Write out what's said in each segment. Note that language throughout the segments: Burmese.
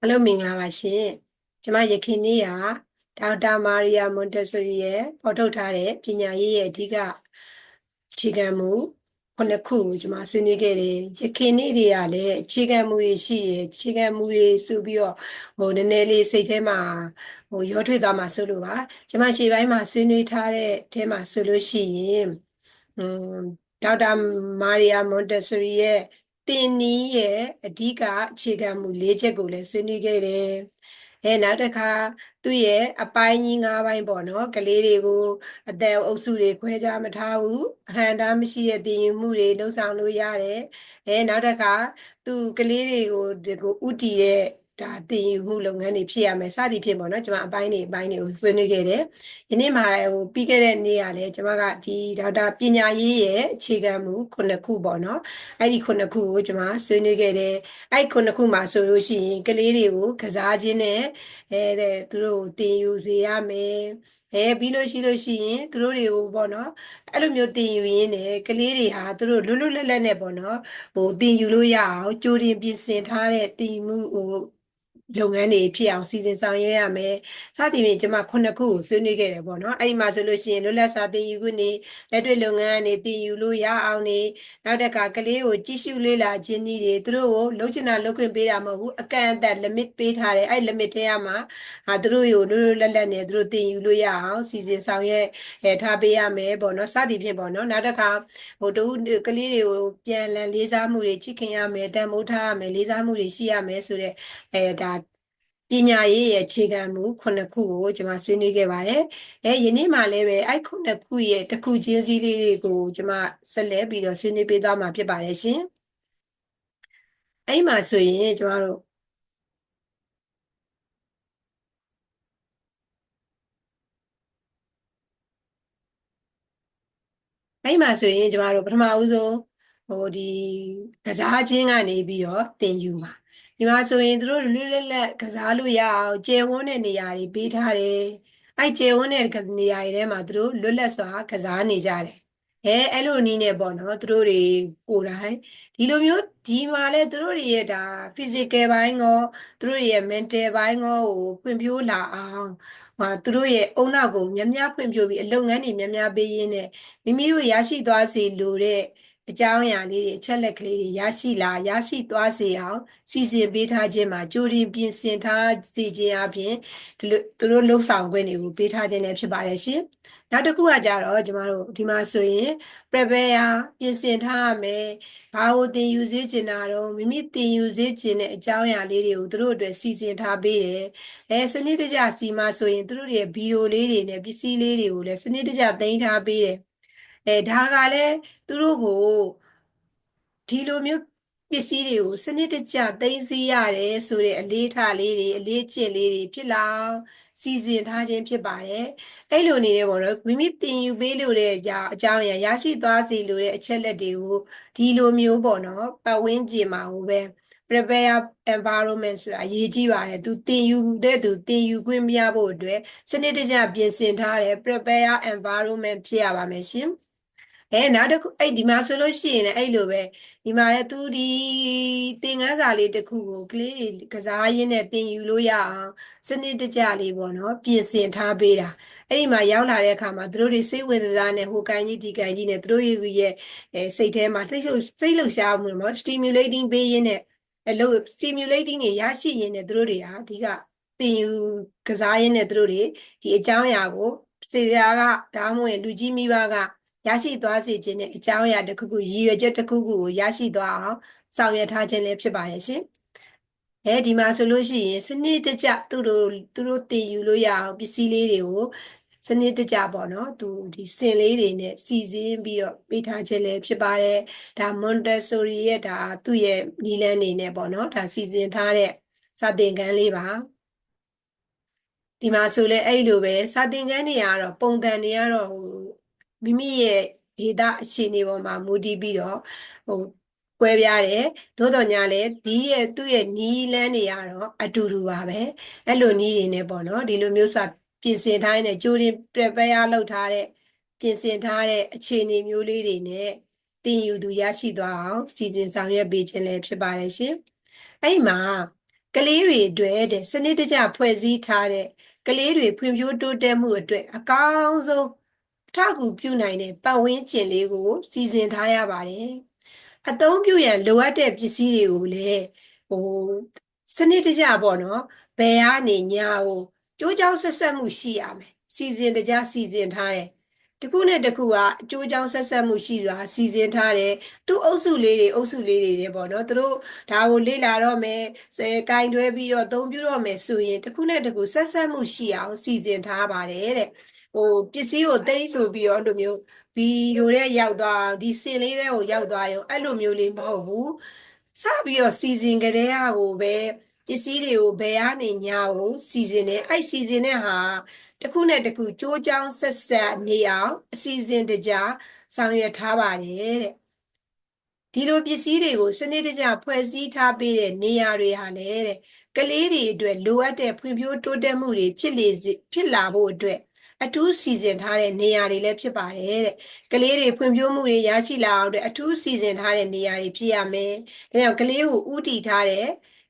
အားလုံးမင်္ဂလာပါရှင်ကျွန်မယခင်နေ့ကဒေါက်တာမာရီယာမွန်တက်ဆိုရီရဲ့ပေါ်ထုတ်ထားတဲ့ပညာရေးရဲ့အဓိကအခြေခံမူခုနှစ်ခုကိုကျွန်မဆွေးနွေးခဲ့တယ်ယခင်နေ့တွေကလည်းအခြေခံမူတွေရှိရအခြေခံမူတွေဆိုပြီးတော့ဟိုနည်းနည်းလေးစိတ်ထဲမှာဟိုရောထွေးသွားမှာဆိုလို့ပါကျွန်မရှေ့ပိုင်းမှာဆွေးနွေးထားတဲ့အထဲမှာဆိုလို့ရှိရင်อืมဒေါက်တာမာရီယာမွန်တက်ဆိုရီရဲ့ တင်နီးရဲ့အဓိကအခြေခံမူ၄ချက်ကိုလည်းဆွေးနွေးခဲ့တယ်။အဲနောက်တစ်ခါသူ့ရဲ့အပိုင်းကြီး၅ပိုင်းပေါ့နော်ကလေးတွေကိုအသက်အုပ်စုတွေခွဲခြားမထားဘူးအဟံတားမရှိတဲ့တည်ယူမှုတွေလှုပ်ဆောင်လို့ရတယ်။အဲနောက်တစ်ခါသူကလေးတွေကိုဒီကိုဥတီရဲ့ ဒါတည်ယူမှုလုပ်ငန်းတွေဖြစ်ရမယ်စသည်ဖြင့်ပေါ့နော်ကျွန်မအပိုင်းတွေအပိုင်းတွေကိုဆွေးနွေးခဲ့တယ်။ယနေ့မှာဟိုပြီးခဲ့တဲ့နေ့ကလည်းကျွန်မကဒီဒေါက်တာပညာရေးရဲ့အခြေခံမူခုနှစ်ခုပေါ့နော်။အဲ့ဒီခုနှစ်ခုကိုကျွန်မဆွေးနွေးခဲ့တယ်။အဲ့ခုနှစ်ခုမှာဆိုလို့ရှိရင်ကလေးတွေကိုကစားခြင်းနဲ့အဲသူတို့ကိုတင်ယူစေရမယ်။အဲပြီးလို့ရှိလို့ရှိရင်သူတို့တွေကိုပေါ့နော်အဲ့လိုမျိုးတင်ယူရင်းနဲ့ကလေးတွေဟာသူတို့လွတ်လွတ်လပ်လပ်နဲ့ပေါ့နော်ဟိုတင်ယူလို့ရအောင်ကြိုတင်ပြင်ဆင်ထားတဲ့တင်မှုဟို လုပ်ငန်းတွေဖြစ်အောင်စီစဉ်ဆောင်ရွက်ရမယ်။စသည်ဖြင့်ကျွန်မခုနှစ်ခုကိုဆွေးနွေးခဲ့တယ်ပေါ့နော်။အဲ့ဒီမှာဆိုလို့ရှိရင်လွတ်လပ်စွာတင်ယူခွင့်နေလက်တွေ့လုပ်ငန်းတွေတင်ယူလို့ရအောင်နေနောက်တစ်ခါကလေးကိုကြည့်ရှုလေ့လာခြင်းနည်းတွေသူတို့ကိုလုပ်ချင်တာလုပ်ခွင့်ပေးတာမဟုတ်ဘူးအကန့်အသတ် limit ပေးထားတယ်အဲ့ limit ထဲမှာဟာသူတို့ကိုလွတ်လွတ်လပ်လပ်နဲ့သူတို့တင်ယူလို့ရအောင်စီစဉ်ဆောင်ရွက်အဲထားပေးရမယ်ပေါ့နော်။စသည်ဖြင့်ပေါ့နော်။နောက်တစ်ခါဟိုတူကလေးတွေကိုပြန်လည်လေးစားမှုတွေချစ်ခင်ရမယ်တန်ဖိုးထားရမယ်လေးစားမှုတွေရှိရမယ်ဆိုတဲ့အဲဒါ ပညာရေးရဲ့အခြေခံမူခုနှစ်ခုကိုကျွန်မဆွေးနွေးခဲ့ပါတယ်။အဲယနေ့မှလည်းပဲအဲ့ခုနှစ်ခုရဲ့တစ်ခုချင်းစီလေးတွေကိုကျွန်မဆက်လက်ပြီးတော့ဆွေးနွေးပေးသွားမှာဖြစ်ပါတယ်ရှင်။အဲ့မှာဆိုရင်ကျွန်တော်တို့အဲ့မှာဆိုရင်ကျွန်တော်တို့ပထမဦးဆုံးဟိုဒီကစားခြင်းကနေပြီးတော့သင်ယူမှာ ဒီမှာဆိုရင်တို့လွတ်လပ်လပ်ကစားလို့ရအောင်ကျယ်ဝန်းတဲ့နေရာတွေပေးထားတယ်အဲ့ကျယ်ဝန်းတဲ့နေရာတွေထဲမှာတို့လွတ်လပ်စွာကစားနေကြတယ်အဲအဲ့လိုနည်းနဲ့ပေါ့နော်သူတို့တွေကိုယ်တိုင်ဒီလိုမျိုးဒီမှာလဲသူတို့တွေရဲ့ဒါ physical ဘိုင်းကောသူတို့ရဲ့ mental ဘိုင်းကောကိုဖွံ့ဖြိုးလာအောင်ဟာသူတို့ရဲ့အုံနောက်ကိုများများဖွံ့ဖြိုးပြီးအလုပ်ငန်းတွေများများပေးရင်းနဲ့မိမိတို့ရရှိသွားစေလိုတဲ့ အကြောင်းအရာလေးတွေအချက်လက်ကလေးတွေရရှိလာရရှိသွားစေအောင်စီစဉ်ပေးထားခြင်းမှာကြိုတင်ပြင်ဆင်ထားစေခြင်းအပြင်ဒီလိုသူတို့လှုပ်ဆောင်ခွင့်တွေကိုပေးထားခြင်းလည်းဖြစ်ပါတယ်ရှင်။နောက်တစ်ခုကကြတော့ကျမတို့ဒီမှာဆိုရင် prepare ပြင်ဆင်ထားရမယ်။ဘာလို့သင်ယူစေချင်တာတော့မိမိသင်ယူစေချင်တဲ့အကြောင်းအရာလေးတွေကိုသူတို့အတွက်စီစဉ်ထားပေးတယ်။အဲစနစ်တကျစီမဆိုရင်သူတို့ရဲ့ဗီဒီယိုလေးတွေနဲ့ပစ္စည်းလေးတွေကိုလည်းစနစ်တကျသိမ်းထားပေးတယ်။ အဲဒါကလည်းသူတို့ကိုဒီလိုမျိုးပစ္စည်းတွေကိုစနစ်တကျသိမ်းဆည်းရတယ်ဆိုတဲ့အလေးထားလေးတွေအလေးကျင့်လေးတွေဖြစ်လာစီစဉ်ထားခြင်းဖြစ်ပါတယ်အဲ့လိုနေနေပေါ့နော်မိမိတင်ယူပေးလို့တဲ့အကြောင်းအကြောင်းအရာရရှိသွားစီလို့တဲ့အချက်လက်တွေကိုဒီလိုမျိုးပေါ့နော်ပတ်ဝန်းကျင်မှာဟိုပဲ prepare environment ဆိုတာအရေးကြီးပါတယ်သူတင်ယူတဲ့သူတင်ယူခွင့်မရဖို့အတွက်စနစ်တကျပြင်ဆင်ထားတဲ့ prepare environment ဖြစ်ရပါမယ်ရှင် အဲနောက်တစ်ခုအဲ့ဒီမှာဆိုလို့ရှိရင်လည်းအဲ့လိုပဲဒီမှာလည်းသူဒီသင်ခန်းစာလေးတစ်ခုကိုကလေးကစားရင်းနဲ့သင်ယူလို့ရအောင်စနစ်တကျလေးပေါ့နော်ပြင်ဆင်ထားပေးတာအဲ့ဒီမှာရောက်လာတဲ့အခါမှာသူတို့တွေစိတ်ဝင်စားနဲ့ဟိုကိုင်းကြီးဒီကိုင်းကြီးနဲ့သူတို့ရဲ့အဲစိတ်ထဲမှာစိတ်လှုပ်စိတ်လှုပ်ရှားမှုနော် stimulating ပေးရင်းနဲ့အလုပ် stimulating တွေရရှိရင်းနဲ့သူတို့တွေဟာဒီကသင်ယူကစားရင်းနဲ့သူတို့တွေဒီအကြောင်းအရာကိုဆရာကဒါမှမဟုတ်လူကြီးမိဘက ရရှိသွားစေခြင်းနဲ့အကြောင်းအရာတစ်ခုခုရည်ရွယ်ချက်တစ်ခုခုကိုရရှိသွားအောင်ဆောင်ရွက်ထားခြင်းလည်းဖြစ်ပါရဲ့ရှင်။အဲဒီမှာဆိုလို့ရှိရင်စနစ်တကျသူတို့သူတို့တည်ယူလို့ရအောင်ပစ္စည်းလေးတွေကိုစနစ်တကျပေါ့နော်သူဒီစင်လေးတွေနဲ့စီစဉ်ပြီးတော့ပေးထားခြင်းလည်းဖြစ်ပါတယ်။ဒါ Montessori ရဲ့ဒါသူ့ရဲ့နီလန်းနေနဲ့ပေါ့နော်ဒါစီစဉ်ထားတဲ့စာသင်ခန်းလေးပါ။ဒီမှာဆိုလဲအဲ့လိုပဲစာသင်ခန်းတွေကတော့ပုံစံတွေကတော့ဟို မိမိရဲ့ဒေတာအခြေအနေပေါ်မှာမူတည်ပြီးတော့ဟိုကွဲပြားတယ်သို့တော်ညာလဲဒီရဲ့သူ့ရဲ့နီးလန်းတွေကတော့အတူတူပါပဲအဲ့လိုနီးတွေနဲ့ပေါ့နော်ဒီလိုမျိုးစာပြင်ဆင်ထားတဲ့ကြိုးတင် prepare လုပ်ထားတဲ့ပြင်ဆင်ထားတဲ့အခြေအနေမျိုးလေးတွေနဲ့တင်ယူသူရရှိသွားအောင်စီစဉ်ဆောင်ရွက်ပေးခြင်းလည်းဖြစ်ပါတယ်ရှင်အဲ့မှာကလေးတွေအတွက်တဲ့စနစ်တကျဖွဲ့စည်းထားတဲ့ကလေးတွေဖွံ့ဖြိုးတိုးတက်မှုအတွက်အကောင်းဆုံးအ ထောက်အကူပြုနိုင်တဲ့ပတ်ဝန်းကျင်လေးကို စီစဉ်ထားရပါတယ်အသုံးပြုရန်လိုအပ်တဲ့ပစ္စည်းတွေကိုလည်းဟိုစနစ်တကျပေါ့နော်ဘယ်ကနေညာကိုကြိုးကြောင်းဆက်ဆက်မှုရှိရမယ်စီစဉ်တကျစီစဉ်ထားတယ်တစ်ခုနဲ့တစ်ခုကအကျိုးကြောင့်ဆက်ဆက်မှုရှိစွာစီစဉ်ထားတယ်သူအုပ်စုလေးတွေအုပ်စုလေးတွေတွေပေါ့နော်သူတို့ဒါကိုလေ့လာတော့မယ်စဲကင်တွဲပြီးတော့အသုံးပြုတော့မယ်ဆိုရင်တစ်ခုနဲ့တစ်ခုဆက်ဆက်မှုရှိအောင်စီစဉ်ထားပါတယ်တဲ့ ဟိုပစ္စည်းကိုသိမ်းဆိုပြီးတော့အဲ့လိုမျိုးဗီဒီယိုထဲရောက်သွားဒီစင်လေးထဲကိုရောက်သွားရောအဲ့လိုမျိုးလေးမဟုတ်ဘူးစပြီးတော့စီစဉ်ကြတဲ့ဟာကိုပဲပစ္စည်းတွေကိုဘယ်ကနေညာကိုစီစဉ်တယ်အဲ့စီစဉ်တဲ့ဟာတစ်ခုနဲ့တစ်ခုကြိုးကြောင်းဆက်ဆက်နေအောင်အစီအစဉ်တကြဆောင်ရွက်ထားပါတယ်တဲ့ဒီလိုပစ္စည်းတွေကိုစနစ်တကျဖွဲ့စည်းထားပေးတဲ့နေရာတွေဟာလည်းတဲ့ကလေးတွေအတွက်လိုအပ်တဲ့ဖွံ့ဖြိုးတိုးတက်မှုတွေဖြစ်လေဖြစ်လာဖို့အတွက် အထူးစီစဉ်ထားတဲ့နေရာတွေလည်းဖြစ်ပါတယ်တဲ့ကလေးတွေဖွံ့ဖြိုးမှုတွေရရှိလာအောင်အတွက်အထူးစီစဉ်ထားတဲ့နေရာတွေဖြစ်ရမယ်။ဒါကြောင့်ကလေးကိုဥတည်ထားတဲ့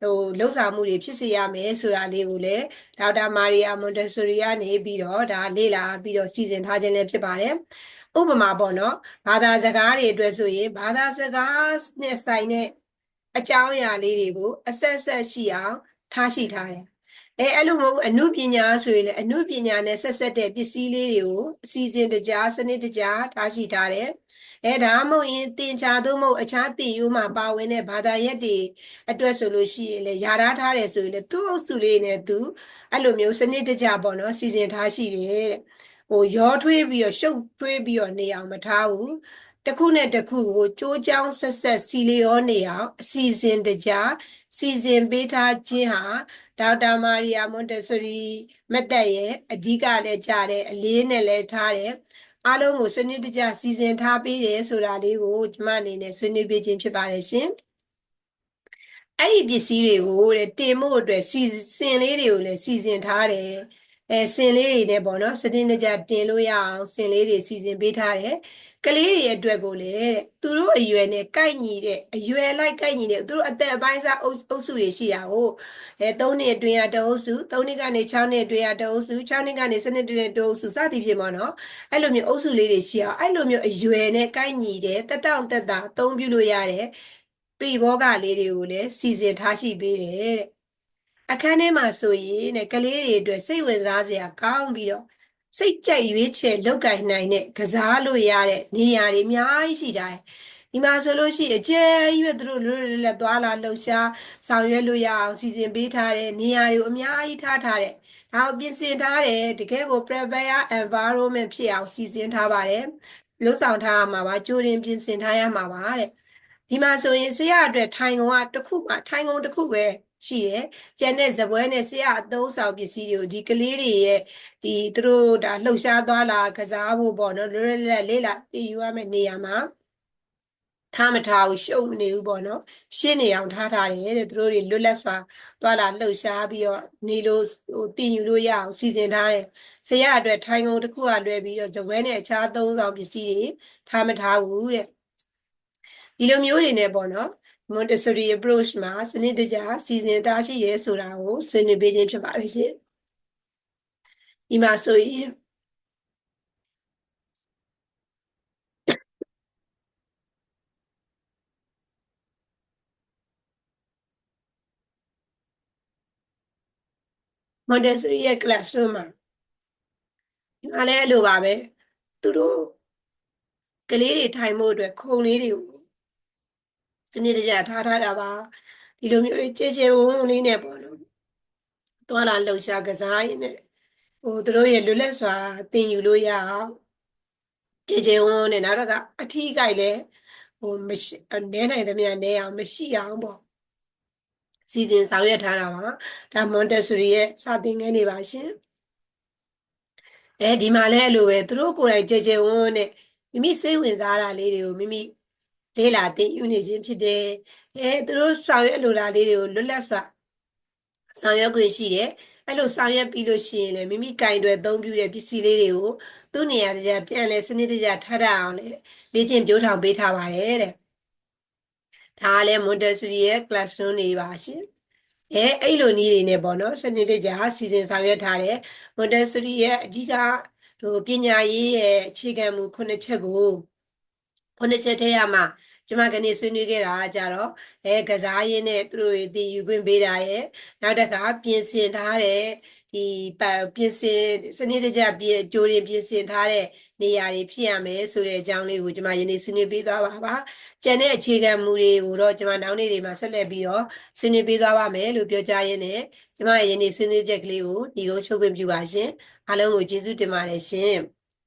ဟိုလှုပ်ဆောင်မှုတွေဖြစ်စေရမယ်ဆိုတာလေးကိုလည်းဒေါက်တာမာရီယာမွန်တက်ဆိုရီကနေပြီးတော့ဒါလေ့လာပြီးတော့စီစဉ်ထားခြင်းလည်းဖြစ်ပါတယ်။ဥပမာပေါ့နော်ဘာသာစကားတွေအတွက်ဆိုရင်ဘာသာစကားနဲ့ဆိုင်တဲ့အကြောင်းအရာလေးတွေကိုအဆက်ဆက်ရှိအောင်ထားရှိထားတယ် အဲအဲ့လိုမဟုတ်အမှုပညာဆိုရင်လည်းအမှုပညာနဲ့ဆက်ဆက်တဲ့ပစ္စည်းလေးတွေကိုအစီအစဉ်တကြားစနစ်တကြားထားရှိထားတယ်အဲဒါမှမဟုတ်ရင်တင်ချာသို့မဟုတ်အခြားတင်ယူမှာပါဝင်တဲ့ဘာသာရပ်တွေအတွက်ဆိုလို့ရှိရင်လည်းယာထားထားတယ်ဆိုရင်လည်းသူ့အုပ်စုလေးနဲ့သူအဲ့လိုမျိုးစနစ်တကျပေါ့နော်စီစဉ်ထားရှိတယ်တဲ့ဟိုရောထွေးပြီးတော့ရှုပ်ထွေးပြီးတော့နေအောင်မထားဘူး တစ်ခုနဲ့တစ်ခုကိုကြိုးကြောင်းဆက်ဆက်စီလျောနေအောင်အစီအစဉ်တကြားစီစဉ်ပေးထားခြင်းဟာဒေါက်တာမာရီယာမွန်တက်ဆိုရီမက်တက်ရဲ့အဓိကလည်းကြားတယ်အလေးနဲ့လည်းထားတယ်အားလုံးကိုစနစ်တကျစီစဉ်ထားပေးတယ်ဆိုတာလေးကိုကျွန်မအနေနဲ့ဆွေးနွေးပေးခြင်းဖြစ်ပါတယ်ရှင်အဲ့ဒီပစ္စည်းတွေကိုတဲ့တင်ဖို့အတွက်စီစဉ်လေးတွေကိုလည်းစီစဉ်ထားတယ်အဲစင်လေးတွေနဲ့ပေါ့နော်စတင်တကျတင်လို့ရအောင်စင်လေးတွေစီစဉ်ပေးထားတယ် ကလေးတွေအတွက်ကိုလေသူတို့အရွယ်နဲ့ကိုက်ညီတဲ့အရွယ်လိုက်ကိုက်ညီတဲ့သူတို့အသက်အပိုင်းစားအုပ်အုပ်စုတွေရှိတာကိုအဲ3နှစ်အတွင်းရတအုပ်စု3နှစ်ကနေ6နှစ်အတွင်းရတအုပ်စု6နှစ်ကနေ7နှစ်အတွင်းတအုပ်စုစသည်ဖြင့်ပေါ့နော်အဲ့လိုမျိုးအုပ်စုလေးတွေရှိအောင်အဲ့လိုမျိုးအရွယ်နဲ့ကိုက်ညီတဲ့တက်တောင့်တက်တာအသုံးပြုလို့ရတဲ့ပြိဘောဂလေးတွေကိုလည်းစီစဉ်ထားရှိပေးတယ်တဲ့အခန်းထဲမှာဆိုရင်တဲ့ကလေးတွေအတွက်စိတ်ဝင်စားစရာကောင်းပြီးတော့ စိတ်ကြိုက်ရွေးချယ်လောက်ကင်နိုင်တဲ့ကစားလို့ရတဲ့နေရာတွေအများကြီးရှိကြတယ်ဒီမှာဆိုလို့ရှိရင်အကျယ်ကြီးပဲသူတို့လွတ်လွတ်လပ်သွားလာလှုပ်ရှားဆောင်ရွက်လို့ရအောင်စီစဉ်ပေးထားတဲ့နေရာတွေကိုအများကြီးထားထားတဲ့ဒါကိုပြင်ဆင်ထားတယ်တကယ်ကို prepare environment ဖြစ်အောင်စီစဉ်ထားပါတယ်လှုပ်ဆောင်ထားရမှာပါကြိုတင်ပြင်ဆင်ထားရမှာပါတဲ့ဒီမှာဆိုရင်ဆရာအတွက်ထိုင်ကုန်ကတစ်ခုမှထိုင်ကုန်တစ်ခုပဲ ရှိတယ်။ကျန်တဲ့ဇပွဲနဲ့ဆရာအသုံးဆောင်ပစ္စည်းတွေကိုဒီကလေးတွေရဲ့ဒီသူတို့ဒါလှုပ်ရှားသွားလာကစားဖို့ပေါ့နော်လွတ်လွတ်လပ်လေးလာတည်ယူရမယ့်နေရာမှာထားမထားဘူးရှုပ်မနေဘူးပေါ့နော်ရှင်းနေအောင်ထားထားတယ်တဲ့သူတို့တွေလွတ်လပ်စွာသွားလာလှုပ်ရှားပြီးတော့နေလို့ဟိုတည်ယူလို့ရအောင်စီစဉ်ထားတယ်ဆရာအတွက်ထိုင်ကုန်တစ်ခုကလွဲပြီးတော့ဇပွဲနဲ့အခြားသုံးဆောင်ပစ္စည်းတွေထားမထားဘူးတဲ့ဒီလိုမျိုးတွေနဲ့ပေါ့နော် Montessori approach မှာစနစ်တကျစီစဉ်တာရှိရဲဆိုတာကိုဆွေးနွေးပေးခြင်းဖြစ်ပါတယ်ရှင်ဒီမှာဆိုရင်မွန်တက်စရီရဲ့ classroom မှာဒီမှာလည်းအဲ့လိုပါပဲသူတို့ကလေးတွေထိုင်ဖို့အတွက်ခုံလေးတွေကို စနစ်တကျထားထားတာပါဒီလိုမျိုးကြဲကြဲဝုန်းလေးနဲ့ပေါ့နော်သွားလာလှုပ်ရှားကစားရင်းနဲ့ဟိုတို့ရဲ့လွတ်လပ်စွာသင်ယူလို့ရအောင်ကြဲကြဲဝုန်းနဲ့နောက်တော့ကအထီးကြိုက်လဲဟိုမရှိနဲနိုင်သမျှနဲအောင်မရှိအောင်ပေါ့စီစဉ်ဆောင်ရွက်ထားတာပါဒါမွန်တက်ဆူရီရဲ့စာသင်ခန်းတွေပါရှင်အဲဒီမှာလဲအဲ့လိုပဲသူတို့ကိုယ်တိုင်ကြဲကြဲဝုန်းနဲ့မိမိစိတ်ဝင်စားတာလေးတွေကိုမိမိ လေးလာသိယူနေခြင်းဖြစ်တယ်အဲသူတို့ဆောင်ရွက်လိုတာလေးတွေကိုလွတ်လပ်စွာဆောင်ရွက်ခွင့်ရှိတယ်အဲ့လိုဆောင်ရွက်ပြီးလို့ရှိရင်လည်းမိမိကင်တွေအသုံးပြုတဲ့ပစ္စည်းလေးတွေကိုသူ့နေရာတကျပြန်လဲစနစ်တကျထားတတ်အောင်လေလေ့ကျင့်ပြိုးထောင်ပေးထားပါတယ်တဲ့ဒါကလည်း Montessori ရဲ့ classroom တွေပါရှင်အဲအဲ့လိုနည်းတွေနဲ့ပေါ့နော်စနစ်တကျစီစဉ်ဆောင်ရွက်ထားတဲ့မွန်တက်ဆရီရဲ့အဓိကဟိုပညာရေးရဲ့အခြေခံမူခုနှစ်ချက်ကိုခုနှစ်ချက်ထဲရမှာ ကျမကနေဆွေးနွေးခဲ့တာကကြတော့အဲကစားရင်းနဲ့သူတို့တွေတည်ယူခွင့်ပေးတာရဲ့နောက်တစ်ခါပြင်ဆင်ထားတဲ့ဒီပတ်ပြင်ဆင်စနစ်တကျပြင်ကြိုးရင်ပြင်ဆင်ထားတဲ့နေရာတွေဖြစ်ရမယ်ဆိုတဲ့အကြောင်းလေးကိုကျမယနေ့ဆွေးနွေးပေးသွားပါပါကျန်တဲ့အခြေခံမူတွေကိုတော့ကျမနောက်နေ့တွေမှာဆက်လက်ပြီးတော့ဆွေးနွေးပေးသွားပါမယ်လို့ပြောကြားရင်းနဲ့ကျမရဲ့ယနေ့ဆွေးနွေးချက်ကလေးကိုဒီကုန်းချုပ်ခွင့်ပြုပါရှင်အားလုံးကိုကျေးဇူးတင်ပါတယ်ရှင်